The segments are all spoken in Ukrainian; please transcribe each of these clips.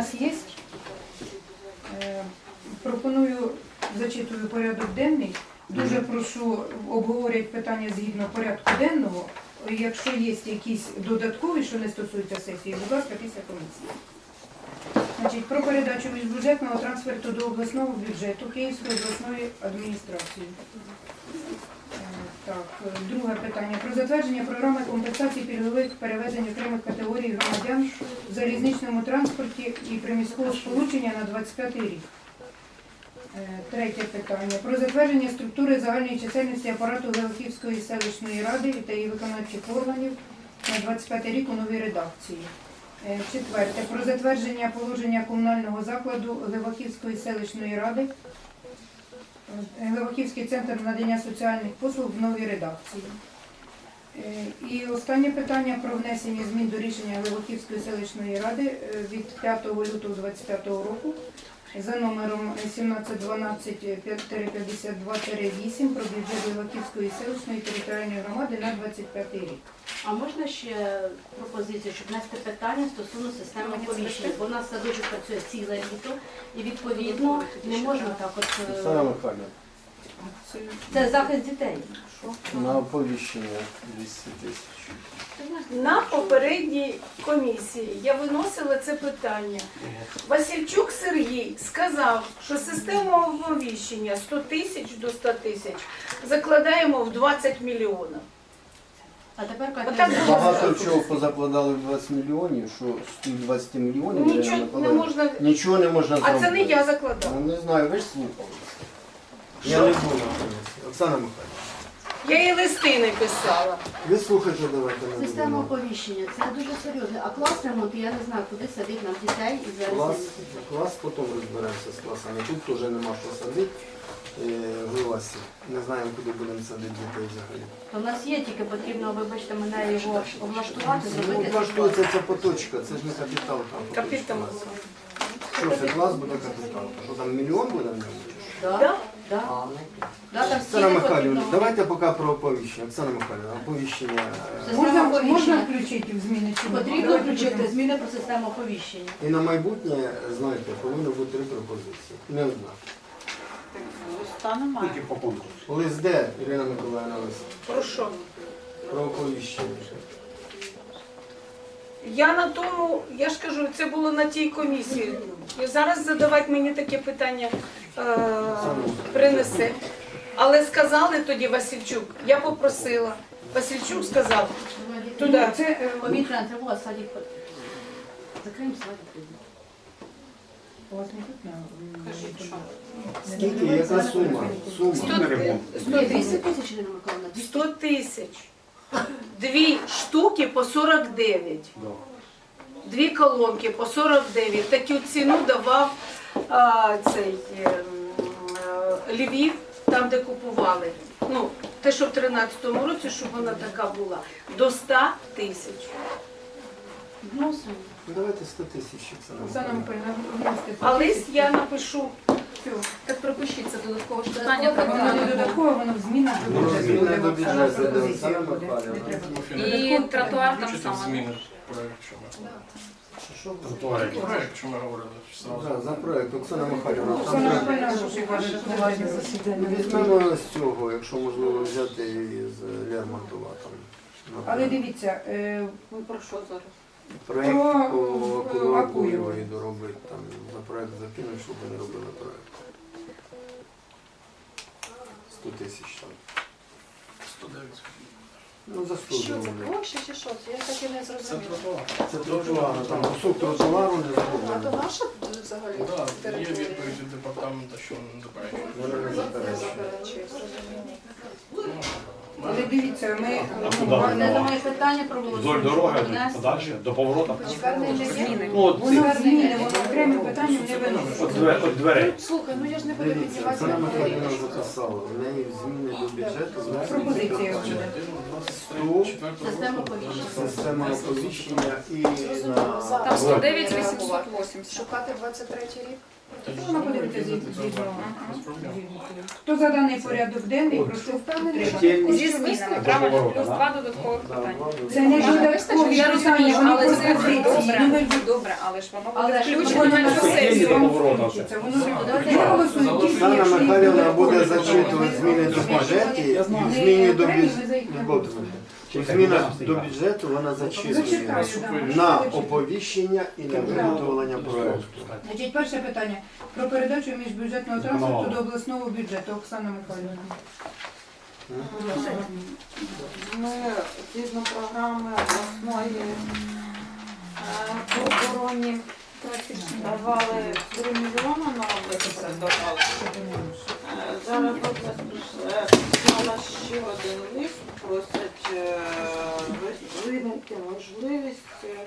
нас є. Е, Пропоную, зачитую порядок денний. Дуже прошу обговорити питання згідно порядку денного. Якщо є якісь додаткові, що не стосуються сесії, будь ласка, після комісії. Значить, про передачу міжбюджетного трансферту до обласного бюджету Київської обласної адміністрації. Так, друге питання. Про затвердження програми компенсації пільгових перевезень окремих категорій громадян в залізничному транспорті і приміського сполучення на 25 рік. Е, Третє питання. Про затвердження структури загальної чисельності апарату Галківської селищної ради та її виконавчих органів на 25 рік у новій редакції. Е, Четверте. Про затвердження положення комунального закладу Леваківської селищної ради. Е, центр надання соціальних послуг в новій редакції. Е, І останнє питання про внесення змін до рішення Леваківської селищної ради е, від 5 лютого 2025 року за номером 1712-352-8 про бюджет Леваківської селищної територіальної громади на 25 рік. А можна ще пропозицію, щоб внести питання стосовно системи оповіщення? Бо у нас садочок працює ціле літо і відповідно не можна так от. Це захист дітей. на оповіщення 200 тисяч. На попередній комісії я виносила це питання. Васильчук Сергій сказав, що система оповіщення 100 тисяч до 100 тисяч закладаємо в 20 мільйонів. А тепер Отак було. Багато чого позакладали в 20 мільйонів, що з тих 20 мільйонів Нічого не можна. нічого не можна А це не я закладала. Ну, не знаю, ви ж слухали. Я не був на комісії. Оксана Михайлівна, Я їй листи не писала. ви слухайте, давайте не Система будемо. оповіщення це дуже серйозно. А клас ремонт, я не знаю, куди садить нам дітей і зараз. Клас, клас потім розберемося з класами. Тут теж нема що садити е, в класі. Не знаємо, куди будемо садити дітей взагалі. То в нас є, тільки потрібно, вибачте, мене його облаштувати, Ну, зробити. влаштується ця поточка, це ж не капітал там. Капітал. Що це клас буде капітал? Що там мільйон буде в ньому? чи що? Да, Да? да. А, ну. Там Оксана стільки Михайлівна, потрібно. давайте поки про оповіщення. Оксана Михайлівна, оповіщення. Система Можна, оповіщення. можна включити в зміни чи ні? Потрібно Давайте включити будемо. зміни про систему оповіщення. І на майбутнє, знаєте, повинно бути три пропозиції. Не одна. Тільки по конкурсу. Лист де, Ірина Миколаївна, лист? Про що? Про оповіщення. Я на тому, я ж кажу, це було на тій комісії. І зараз задавати мені таке питання е, принесе. Але сказали тоді Васильчук, я попросила. Васильчук сказав, туди. Це е, Повітряна тривога, садик. Закриємо садик. у вас не тут на Скільки, яка сума? Сума. 100, ремонт. 100 200 тисяч. Ірина Миколаївна, 100 тисяч. Дві штуки по 49. Дві колонки по 49. Таку ціну давав а, цей ем, е, Львів, там де купували. Ну, те, що в 13-му році, щоб вона така була. До 100 тисяч. Вносимо. Ну, Давайте 100 тисяч, Оксана Оксана Михайлівна. Миколаївна, вносите А лист я напишу. Все. Так пропишіть це додаткове ж Питання питання. Воно не додатково, воно в змінах до Воно бюджету зміни буде. до Оксана бюджету, да, пропозиція Оксана буде. Не Михайлівна. треба. І тротуар там Включити саме. зміни проект, що ми Що ви? Тротуар, проект, що ми говорили Да, зразу. за проект, Оксана Михайлівна. там Оксана треба- що засідання. Візьмемо з цього, якщо можливо взяти з Лермонтова там. Але дивіться, е, про що зараз? Проект про, по е, Кулакуєвої Акуєвої. доробити, там за проект закинуть, щоб вони робили проект. 100 тисяч там. 109. Ну за 100 Що це зроблять. площа чи що? Я так і не Це зрозуміла. Це тротуар, там кусок тротуару не А то наша взагалі Так, є територія? відповідь від департаменту, що не заперечує. Вони не Не заперечують. заперечує, зрозуміло. Але дивіться, ми А ну, гарне- Я думаю, питання проголосуємо. Вдоль дороги подальше, до поворота. Ну, от, воно зміни, воно окремим питанням не от, две- от дверей. Слухай, ну я ж не буду Дивіться, піднімати. Оксана на Михайлівна записала, в неї зміни до бюджету Пропозиція буде. Система оповіщення. Система оповіщення і на За. Там 109 880. 880. Шукати 20 23 рік. Згідно. проблем. Хто за даний порядок денний, прошу Впевнений, Зі змінами, правильно? Плюс два додаткових Да, питання. Це не додаткові? Я питання, розумію, вони але це добре, Ну, добре, але ж воно Але буде ж включено Воно на цю сесію вам. Воно тільки, якщо їх Михайлівна буде зачитувати зміни до бюджету, зміни до бюджету. Зміна до бюджету вона Зачитаю, да. на оповіщення і на виготовлення проекту. Значить, перше питання про передачу міжбюджетного транспорту до обласного бюджету. Оксана Михайлівна. Ми згідно програми обласної е, по обороні давали 3 мільйони на область давали. Е, Зараз прислала ще один лист, просять е, визнати можливість е,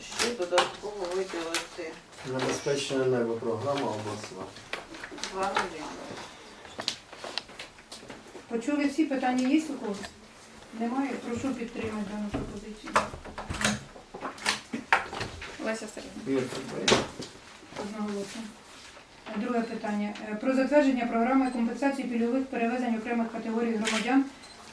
ще додатково виділити Небезпечне небо програма обласна. 2 мільйони. Почули всі питання є у когось? Немає? Прошу підтримати дану пропозицію. Леся Сергійовна. Одноголосно. Друге питання. Е, Про затвердження програми компенсації пільгових перевезень окремих категорій громадян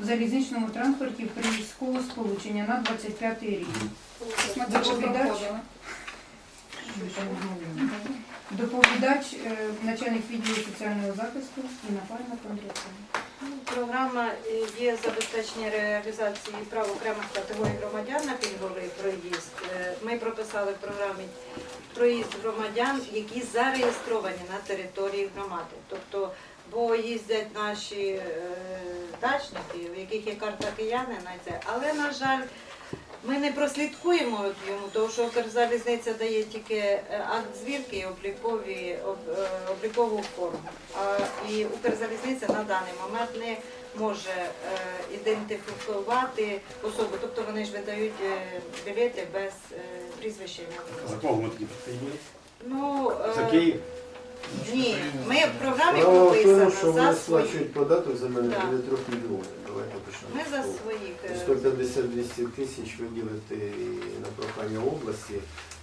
в залізничному транспорті приміського сполучення на 25 рік. Доповідач, доповідач е, начальник відділу соціального захисту і напарник Кондрацьова. Програма е, є забезпечення реалізації прав окремих категорій громадян на пільговий проїзд. Е, Ми прописали в програмі проїзд громадян, які зареєстровані на території громади. Тобто, бо їздять наші е, дачники, в яких є карта киянина, але, на жаль, ми не прослідкуємо йому, тому що Укрзалізниця дає тільки е, акт звірки і облікові, об- е, облікову форму. А, і Укрзалізниця на даний момент не може е, ідентифікувати особу. Тобто вони ж видають е, білети без е, прізвища. ім'я. За кого ми тоді приїхали? Ну, е, За Київ? Ні, ми в програмі Справа в тому, прописано за вони свої. сплачують податок за мене Так. буде трохи друге. Давайте почнемо. Ми з за того. своїх. е, 150-200 тисяч виділити на прохання області,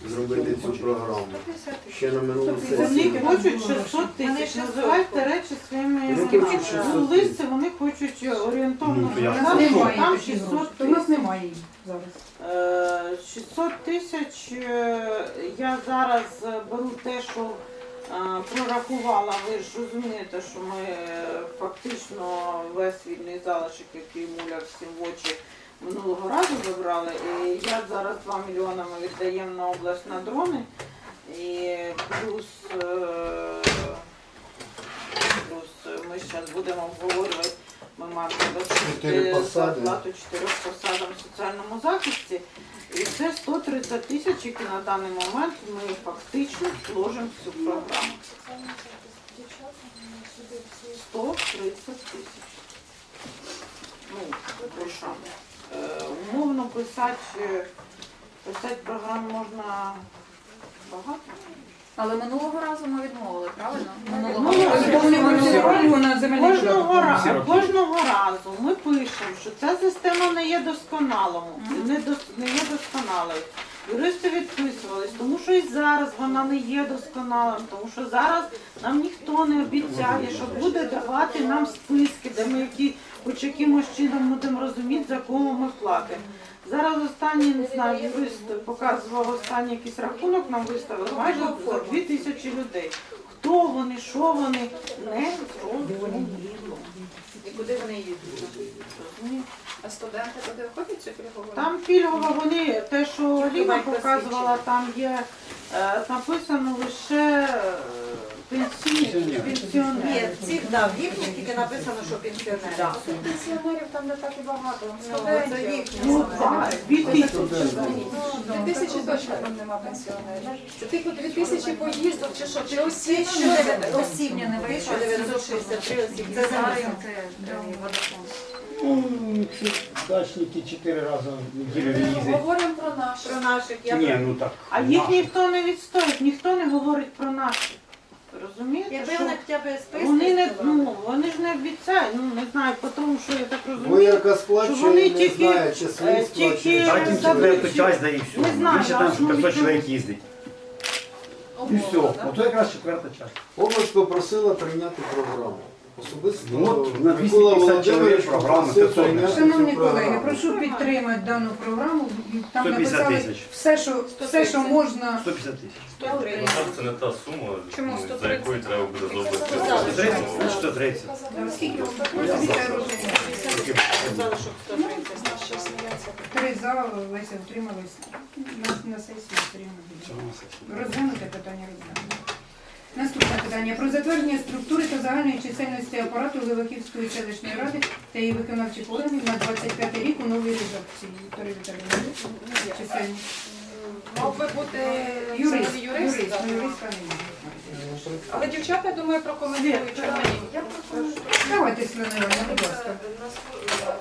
зробити цю програму. 150 тисяч. Ще на минулу Вони хочуть 600 тисяч. Називайте речі своїми Вони хочуть 600 У листі вони хочуть орієнтовно Ну, я немає там таких 600 грошей. У нас немає їх зараз. Е, 600 тисяч е, я зараз е, беру те, що е, прорахувала. Ви ж розумієте, що ми е, фактично весь вільний залишок, який муляв всім в очі минулого разу забрали. І я зараз 2 мільйони ми віддаємо на область на дрони. І плюс, е, плюс ми зараз будемо обговорювати. Ми маємо Чотири посади. зарплату чотирьох посадам в соціальному захисті. І це 130 тисяч, які на даний момент ми фактично вложимо в цю програму. 130 тисяч. Ну, грошами. Е, умовно писати, писати програму можна багато. Але минулого разу ми відмовили, правильно? Минулого Ну, Кожного разу, кожного разу ми пишемо, що ця система не є досконалому, не, дос- не є досконалою. Юристи відписувались, тому що і зараз вона не є досконалою, тому що зараз нам ніхто не обіцяє, що буде давати нам списки, де ми які, хоч якимось чином будемо розуміти, за кого ми платимо. Зараз останній, не знаю, юрист показував останній якийсь рахунок, нам виставили майже за дві тисячі людей. Хто вони, що вони, не зрозуміло. І куди вони їдуть? А студенти туди ходять чи пільгово? Там пільгово вони, те, що Ліна показувала, там є е, написано лише е, пенсійні Пенсіонери. Ну, пенсіонери. Ні, ці, да, в їхніх тільки написано, що пенсіонери. Да. Пенсіонерів там не так і багато. Ну, це їхні. Ну, так, дві тисячі. Точно там нема пенсіонерів. Це типу дві тисячі поїздок чи що? Чи осіб? Тисяча осіб, 1963 осіб. Це за Зараз місяць. це е. Ну, дачники чотири рази в неділю їздять. Говоримо про наше. Про наших. Я Ні, ну так. А їх ніхто не відстоїть, ніхто не говорить про нас. Розумієте? Якби що вони хоча б списки Вони не здавали. ну вони ж не обіцяють, ну не знаю, по тому що я так розумію. Вояка Що вони сплачує, не тільки- знає, чи е, свої тільки- сплачує. Дайте їм четверту часть, да і Не все. знаю, Більше там що ну, 500 чоловік їздить. І все. Ото якраз четверта частина. Область попросила прийняти програму. Особисто Ну, от на 250 Микола чоловік Володимирович програма, попросив 500 прийняти Шановні цю колеги, програму. прошу підтримати дану програму. Там 150 написали тисяч. все, що все, що можна. 150 тисяч. Це не та сума, Чому ну, за 130? якою треба буде з області. 130, 130. Скільки ви? Три за, Леся утрималась. На, на сесії утримали. Розглянути питання розглянути. Наступне питання про затвердження структури та загальної чисельності апарату Леваківської селищної ради та її виконавчих органів на 25 рік у новій редакції. Вікторія Віталіївна, чисельність. Мав би бути Юрист, юрист, юрист, ну, так. немає. Але дівчата, я думаю, прокоментують. чому ні. Я пропоную Давайте, Світлана Іванівна, будь ласка.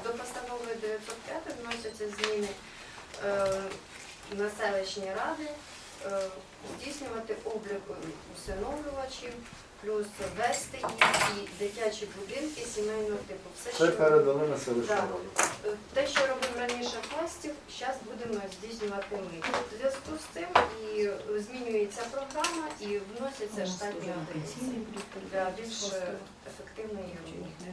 до постанови 905 вносяться зміни е, на селищні ради, е, здійснювати облік усиновлювачів, плюс вести їх і дитячі будинки сімейного типу. Все, Це що передали на селищну Да. Е, Те, що робив раніше пластів, зараз будемо здійснювати ми. В зв'язку з цим і змінюється програма і вносяться штатні одиниці для більш ефективної роботи.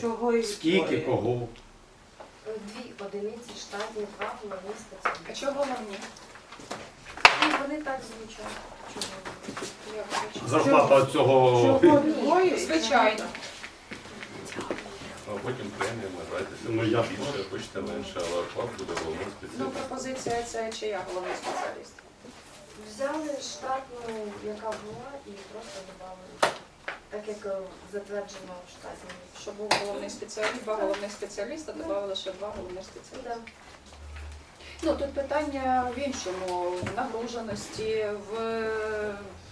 Чого і Скільки, кого? Дві одиниці штатні, два головні А чого головні? Ну, Вони так звучать. Я вибачаю. Зарплата цього. Чого двоє? Звичайно. А потім премія, награйтеся. Ну, я- більше, хочете менше, але оклад буде головний Ну, пропозиція це чия головний спеціаліст? Взяли штатну, яка була, і просто додали. Так як е, затверджено в штаті. Щоб був головний спеціаліст, два головних спеціаліста, додали ще два головних спеціаліста. Да. Ну, тут питання в іншому, в нагруженості, в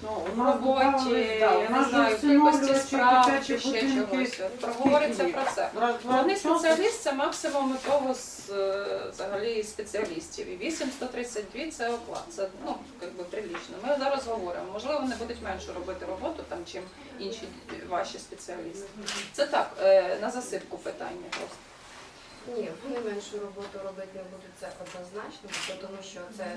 Ну, у нас роботі, да, у я нас не знаю, в кількості всиновлювачі, справ дитячі чи ще будинки, чогось. От Проговориться скільки про це. Раз, два, Головний спеціаліст це максимум того з е, взагалі спеціалістів. І 8-132 це оклад. Це ну якби прилічно. Ми зараз говоримо. Можливо, вони будуть менше робити роботу там, чим інші ваші спеціалісти. Це так, е, на засипку питання просто. Ні, вони меншу роботу робити не будуть, це однозначно, тому що це е,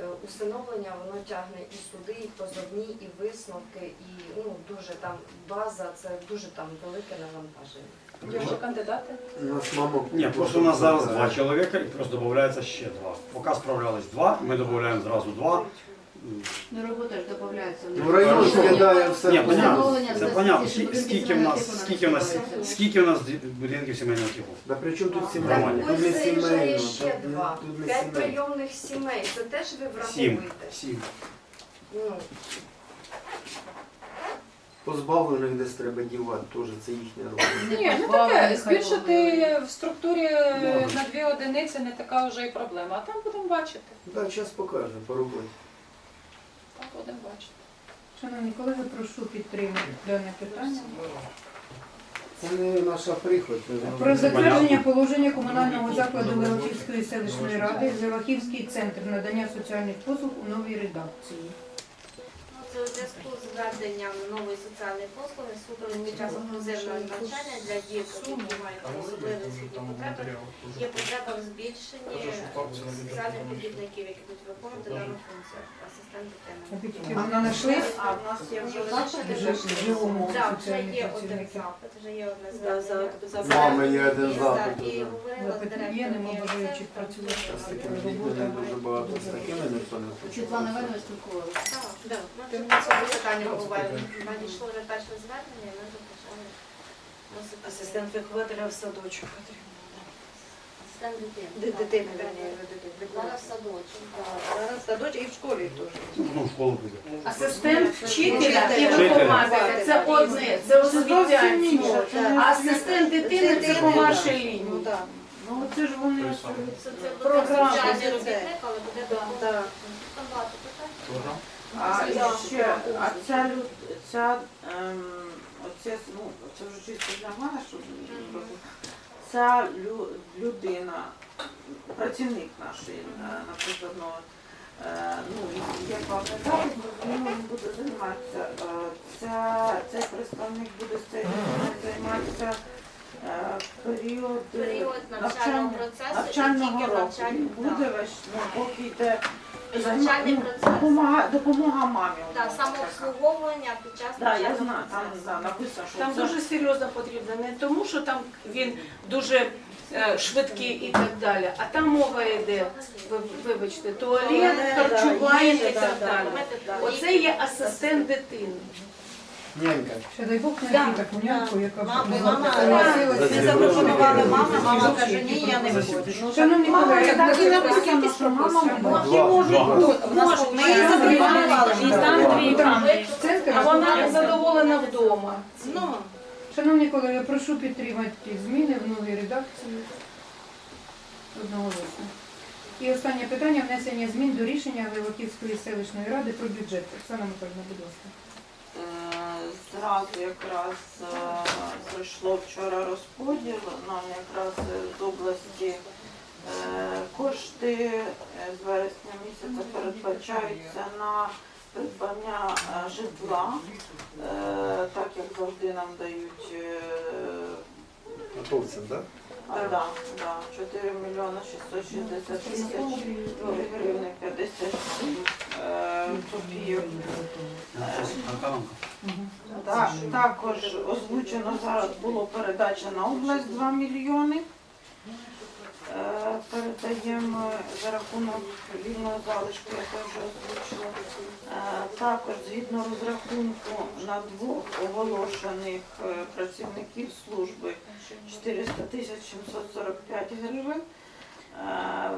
е, усиновлення, воно тягне і суди, і позовні, і висновки, і ну дуже там база, це дуже там велике навантаження. Ще кандидати? У нас мама... Ні, просто у нас зараз два чоловіка і просто додається ще два. Поки справлялись два, ми додаємо зразу два. Ну, робота ж додається. Ну, район скидає все. Ні, понятно. Це понятно. Скільки- Скільки в нас, скільки в нас, скільки в нас будинків сімейного типу? Да при чому тут Так сімейно? Нормально. Тут не заїжджає ще тут не- два. тут не П'ять прийомних сімей. Це теж ви Сім. враховуєте. Сім. Ну, Позбавлених десь треба дівати, теж це їхня робота. Ні, ну таке, збільшити в структурі на дві одиниці не така вже і проблема. А там будемо бачити. Так, час покаже по роботі. Будемо бачити. Шановні колеги, прошу підтримати дане питання. Це не наша прихоть. Про затвердження положення комунального закладу Левахівської селищної ради Левахівський центр надання соціальних послуг у новій редакції. У зв'язку з введенням нової соціальної послуги суду під час інклюзивного навчання для діток, які мають особливі освітні потреби. Є потреба в збільшенні соціальних робітників, які будуть виконувати дану функцію. Асистент А дитини. ви вона знайшли? А в нас є вже. Вже Так, вже є один запит, вже є одне Да, за- звернення. мами є один І, запит. І говорила з Запит є, директором нема бажаючих працювати. З такими дітьми не дуже багато, з такими ніхто не хоче. Світлана спілкувалася. Так, Да. Ми вже питання говорили. Надійшло вже перше звернення, і ми записали. Асистент вихователя в садочок потрібен. Асистент дитини. Дитини, верніше, так. дитини. Зараз садочок. Зараз садочок і в школі теж. Ну, в школу піде. Асистент вчителя і вихователя. Це одне, це не А асистент дитини це по вашій Ну лінії. Ну це ж вони Це це буде але буде багато питань. А і ще, а ця люд, ця, ем, оце, ну, це вже чисто для мене, щоб розуміти. Ця лю, людина, працівник наш, е, наприклад, ну, е, ну, як вам не кажуть, зрозуміло, він буде займатися. Е, Ця, цей представник буде з цією займатися е, період, е, Період навчального процесу і навчального тільки року. навчального. Він буде весь, ну, поки йде навчальний Ну, процес. Допомога, допомога мамі. Так, самообслуговування під час Да, я навчального знаю, там процесу. да, написано, що Там це дуже серйозно потрібно, не тому, що там він дуже е, швидкий і так далі, а там мова йде, ви- вибачте, туалет, Туалет, харчування да, і так да, далі. да. Оце є асистент дитини. Нянька. Ще дай Бог знайти таку няньку, яка б Мама, согласилась. ми запропонували мама, мама каже, ні, я не буду. Шановні Мама, колеги, так і ви- написано, що мама може, Ми її запропонували. І там дві Центр, а вона задоволена вдома. Ну, Шановні колеги, прошу підтримати ті зміни в новій редакції. Одноголосно. І останнє питання внесення змін до рішення Леваківської селищної ради про бюджет. Оксана Миколаївна, будь ласка. Е, Зразу якраз е, пройшло вчора розподіл, нам якраз е, з області е, кошти е, з вересня місяця передбачаються на придбання е, житла, Е, так як завжди нам дають Готовцем, Готовцем, так? да, да, 4 мільйони 660 тисяч. гривень 57 е, копійок. Так, також озвучено зараз було передача на область 2 мільйони. Передаємо за рахунок вільного залишку, яке вже озвучила. Е, Також згідно розрахунку на двох оголошених е, працівників служби 400 тисяч 745 гривень. Е,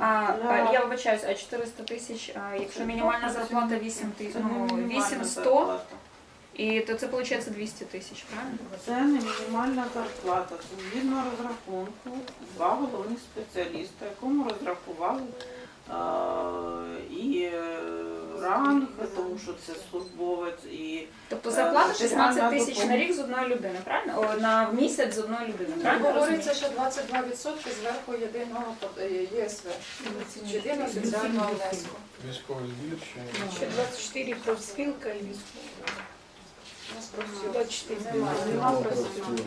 А, для- я вибачаюсь, а 400 тисяч, якщо мінімальна зарплата 8 тисяч, ну, 800, зарплата. І то це виходить 200 тисяч, правильно? Це не мінімальна зарплата. Це згідно розрахунку два головних спеціаліста, якому розрахували е, і ранг, тому що це службовець, і Тобто Е, зарплата 16 тисяч на рік з одної людини, правильно? О, на місяць з одної людини, правильно? я розумію? Говориться, що 22% зверху єдиного под- е, ЄСВ. Єдиного соціального внеску. Військовий збір ще Ще 24 профспілка і військова. У нас профспілок 24 немає. Нема профспілок.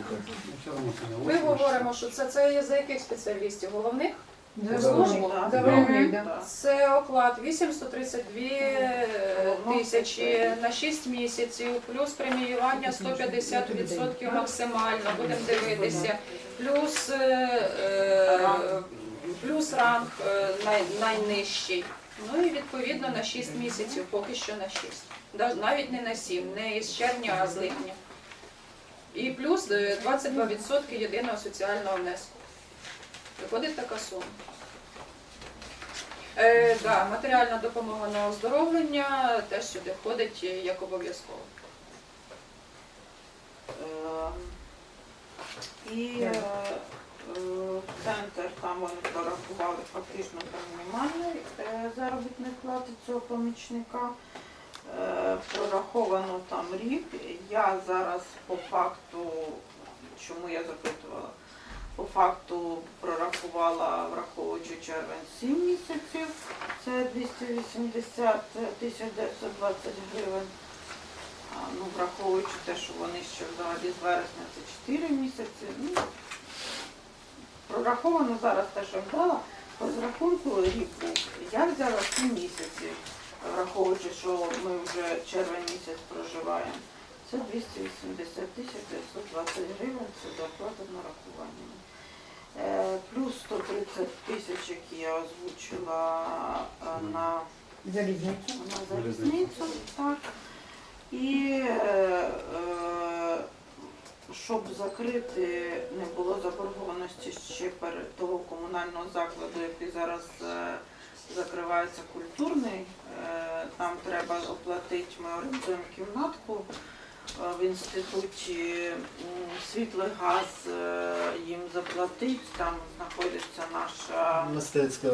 Все одно це не Ми говоримо, що це, це є за яких спеціалістів? Головних? Це оклад 832 е, тисячі на 6 місяців, плюс преміювання 150% максимально, будемо дивитися, плюс, е, е, плюс ранг е, най, найнижчий. Ну і відповідно на 6 місяців, поки що на 6. Навіть не на 7, не із червня, а з липня. І плюс е, 22% єдиного соціального внеску. Виходить така сума. Е, да, матеріальна допомога на оздоровлення теж сюди входить е, як обов'язково. Е, І е, е, центр там вони прорахували фактично там мінімальний е, заробітної цього помічника. Е, Прораховано там рік. Я зараз по факту, чому я запитувала, по факту прорахувала, враховуючи червень 7 місяців, це 280 тисяч 920 гривень. Ну, враховуючи те, що вони ще взагалі з вересня це 4 місяці. Ну, прораховано зараз те, що я дала, по розрахунку рік був. Я взяла 7 місяців, враховуючи, що ми вже червень місяць проживаємо. Це 280 тисяч 920 гривень, це доплата з нарахуваннями. Е, Плюс 130 тисяч, які я озвучила е, на Залізницю. на залізницю, так. І е, е, щоб закрити, не було заборгованості ще перед того комунального закладу, який зараз е, закривається культурний, е, там треба оплатити, ми орендуємо кімнатку е, в інституті і газ їм заплатить, там знаходиться наша Мистецька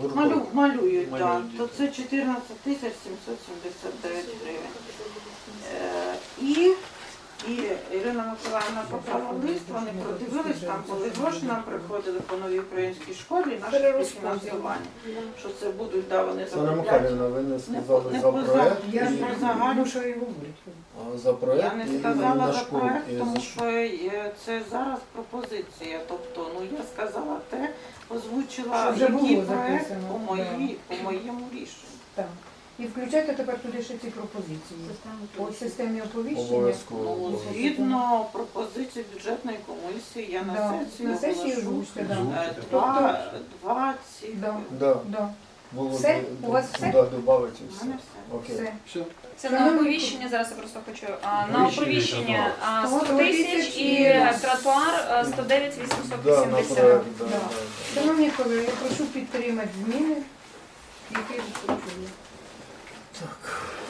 група. Малю, малюють, так. Малюють. То це 14 тисяч 779 гривень. І, Миколаївна поклала лист, вони продивились, там були гроші, нам приходили по новій українській школі, наше співфінансування. Що це будуть, да, вони Оксана закупляють. Михайлівна, ви не Не сказали не за проект. Я і- загально, що і говорить. а, За проект Я і не сказала на за школу. проект, І тому що е, це зараз пропозиція. Тобто, ну я сказала те, озвучила який було проект записано, по, моїй, по моєму рішенню. Так. І включайте тепер туди ще ці пропозиції. По системі оповіщення. Обов'язково. Ну, згідно пропозиції бюджетної комісії, я на Да, сесію на сесії оголошу. озвучте, да. Е, Два, два ці. Да, Да. да. Було Все? У вас все? Да, добавити У все. мене все. Окей. Все. Все. Це на оповіщення, зараз я просто хочу. А, на Оповіщення оповіщення а, 100 100 тисяч і тротуар а, 109 Да, 880. проект, да, Да. да, да. Шановні колеги, я прошу підтримати зміни, які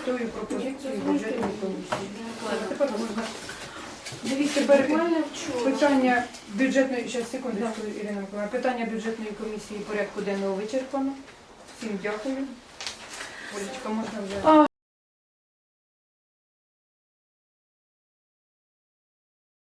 тою пропозицією бюджетної комісії. Тепер можна. Дивіться, тепер питання бюджетної, зараз секундочку, Ірина Миколаївна, питання бюджетної комісії порядку денного вичерпано. Всім дякую. Олечка, можна вже.